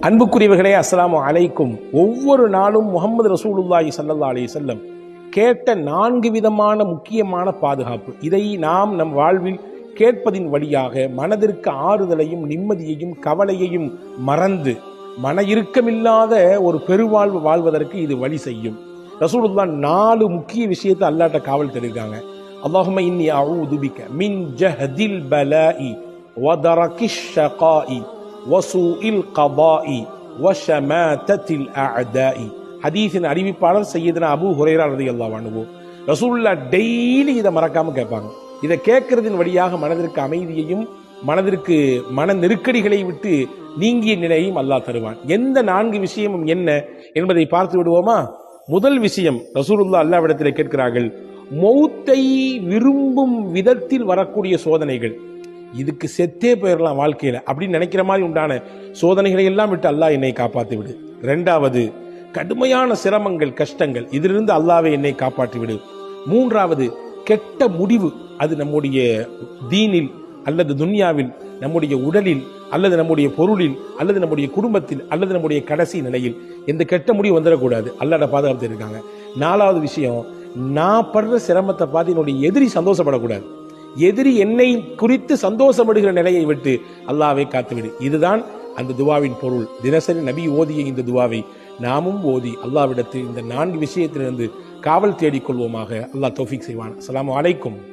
அன்புக்குரியவர்களே அஸ்லாம் அலைக்கும். ஒவ்வொரு நாளும் முகமது ரசூலுல்லாஹி சல்லா அலி செல்லம் கேட்ட நான்கு விதமான முக்கியமான பாதுகாப்பு. இதை நாம் நம் வாழ்வில் கேட்பதின் வழியாக மனதிற்கு ஆறுதலையும் நிம்மதியையும் கவலையையும் மறந்து மன இறுக்கமில்லாத ஒரு பெருவாழ்வு வாழ்வதற்கு இது வழி செய்யும். ரசூலுல்லா நாலு முக்கிய விஷயத்தை அல்லாட்ட காவல் தெரிவிக்காங்க அல்லாஹும இன்னி அஊது மின் ஜஹதில் பலாஇ வதரகிஷ் ஷகாஇ. வசூஇல் கபாஇ வஷமாதத்தில் அஅதாஇ. ஹதீஸின் அறிவிப்பாளர் சையதுனா அபு ஹுரைரா ரலியல்லாஹு அன்ஹு. ரசூலுல்லாஹ் டெய்லி இதை மறக்காம கேட்பாங்க. இதை கேட்கறதின் வழியாக மனதிற்கு அமைதியையும் மனதிற்கு மன நெருக்கடிகளை விட்டு நீங்கிய நிலையும் அல்லாஹ் தருவான். எந்த நான்கு விஷயமும் என்ன என்பதை பார்த்து விடுவோமா? முதல் விஷயம் ரசூலுல்லா அல்லாவிடத்தில் கேட்கிறார்கள் மௌத்தை விரும்பும் விதத்தில் வரக்கூடிய சோதனைகள். இதுக்கு செத்தே போயிடலாம் வாழ்க்கையில். அப்படின்னு நினைக்கிற மாதிரி உண்டான சோதனைகளை எல்லாம் விட்டு அல்லாஹ் என்னை காப்பாற்றி விடு ரெண்டாவது கடுமையான சிரமங்கள் கஷ்டங்கள் இதிலிருந்து அல்லாவே என்னை காப்பாற்றி விடு மூன்றாவது கெட்ட முடிவு அது நம்முடைய தீனில் அல்லது துன்யாவில் நம்முடைய உடலில் அல்லது நம்முடைய பொருளில் அல்லது நம்முடைய குடும்பத்தில் அல்லது நம்முடைய கடைசி நிலையில் எந்த கெட்ட முடிவு வந்துடக்கூடாது. அல்லாட பாதுகாப்பு இருக்காங்க. நாலாவது விஷயம் நான் படுற சிரமத்தை பார்த்து என்னுடைய எதிரி சந்தோஷப்படக்கூடாது. எதிரி என்னை குறித்து சந்தோஷப்படுகிற நிலையை விட்டு அல்லாவை காத்துவிடு. இதுதான் அந்த துவாவின் பொருள். தினசரி நபி ஓதிய இந்த துவாவை நாமும் ஓதி அல்லாவிடத்தில் இந்த நான்கு விஷயத்திலிருந்து காவல் தேடிக் கொள்வோமாக அல்லாஹ் தோஃபிக் செய்வான். அஸ்ஸலாமு வலைக்கும்